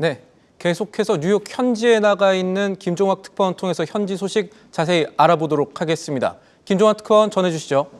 네, 계속해서 뉴욕 현지에 나가 있는 김종학 특파원 통해서 현지 소식 자세히 알아보도록 하겠습니다. 김종학 특파원 전해주시죠.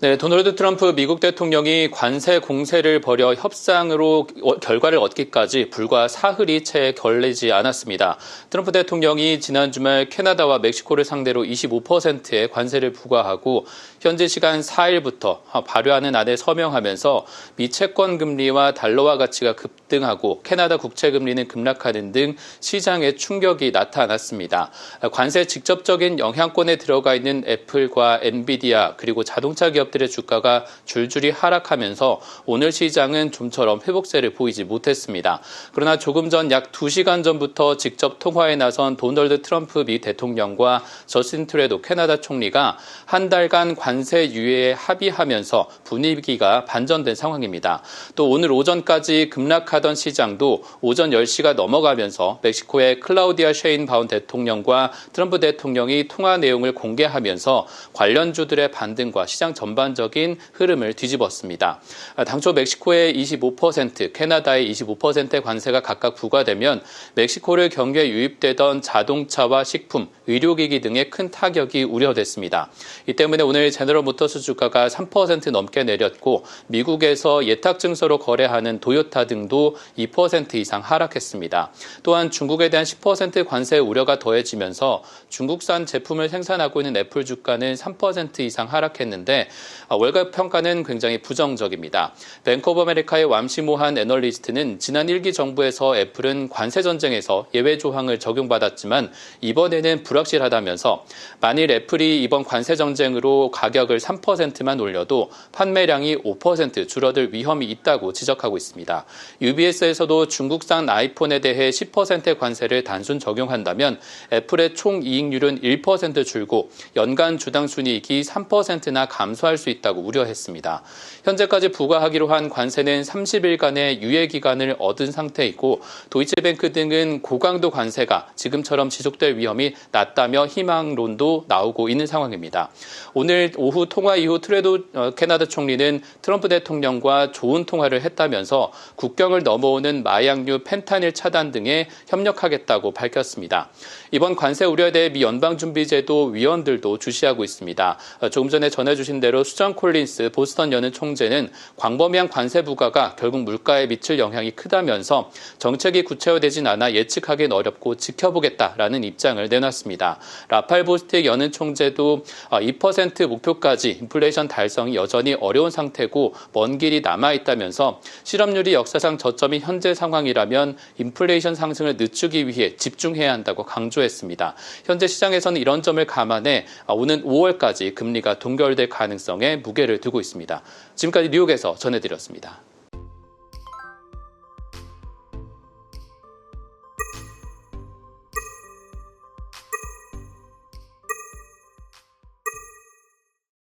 네, 도널드 트럼프 미국 대통령이 관세 공세를 벌여 협상으로 어, 결과를 얻기까지 불과 사흘이 채 걸리지 않았습니다. 트럼프 대통령이 지난 주말 캐나다와 멕시코를 상대로 25%의 관세를 부과하고 현지 시간 4일부터 발효하는 안에 서명하면서 미 채권 금리와 달러화 가치가 급등하고 캐나다 국채 금리는 급락하는 등 시장에 충격이 나타났습니다. 관세 직접적인 영향권에 들어가 있는 애플과 엔비디아 그리고 자동차 기업 들의 주가가 줄줄이 하락하면서 오늘 시장은 좀처럼 회복세를 보이지 못했습니다. 그러나 조금 전 약 2시간 전부터 직접 통화에 나선 도널드 트럼프 미 대통령과 저스틴 트레도 캐나다 총리가 한 달간 관세 유예에 합의하면서 분위기가 반전된 상황입니다. 또 오늘 오전까지 급락하던 시장도 오전 10시가 넘어가면서 멕시코의 클라우디아 셰인 바운 대통령과 트럼프 대통령이 통화 내용을 공개하면서 관련주들의 반등과 시장 전반 적인 흐름을 뒤집었습니다. 당초 멕시코의 25%, 캐나다의 25%의 관세가 각각 부과되면 멕시코를 경유에 유입되던 자동차와 식품, 의료기기 등의 큰 타격이 우려됐습니다. 이 때문에 오늘 제너럴 모터스 주가가 3% 넘게 내렸고 미국에서 예탁 증서로 거래하는 도요타 등도 2% 이상 하락했습니다. 또한 중국에 대한 10% 관세 우려가 더해지면서 중국산 제품을 생산하고 있는 애플 주가는 3% 이상 하락했는데 월가 평가는 굉장히 부정적입니다. 뱅크 오브 아메리카의 맘시모한 애널리스트는 지난 1기 정부에서 애플은 관세 전쟁에서 예외 조항을 적용받았지만 이번에는 불확실하다면서 만일 애플이 이번 관세 전쟁으로 가격을 3%만 올려도 판매량이 5% 줄어들 위험이 있다고 지적하고 있습니다. UBS에서도 중국산 아이폰에 대해 10%의 관세를 단순 적용한다면 애플의 총 이익률은 1% 줄고 연간 주당 순이익이 3%나 감소할 수 있다고 우려했습니다. 현재까지 부과하기로 한 관세는 30일간의 유예 기간을 얻은 상태이고 도이치뱅크 등은 고강도 관세가 지금처럼 지속될 위험이 낮다며 희망론도 나오고 있는 상황입니다. 오늘 오후 통화 이후 트레도 어, 캐나다 총리는 트럼프 대통령과 좋은 통화를 했다면서 국경을 넘어오는 마약류 펜타닐 차단 등에 협력하겠다고 밝혔습니다. 이번 관세 우려에 대해 미 연방준비제도 위원들도 주시하고 있습니다. 어, 조금 전에 전해주신 대로 수전 콜린스 보스턴 연은 총재는 광범위한 관세 부과가 결국 물가에 미칠 영향이 크다면서 정책이 구체화되진 않아 예측하기는 어렵고 지켜보겠다라는 입장을 내놨습니다. 라팔 보스틱 연은 총재도 2% 목표까지 인플레이션 달성이 여전히 어려운 상태고 먼 길이 남아 있다면서 실업률이 역사상 저점인 현재 상황이라면 인플레이션 상승을 늦추기 위해 집중해야 한다고 강조했습니다. 현재 시장에서는 이런 점을 감안해 오는 5월까지 금리가 동결될 가능성 에 무게를 두고 있습니다. 지금까지 뉴욕에서 전해드렸습니다.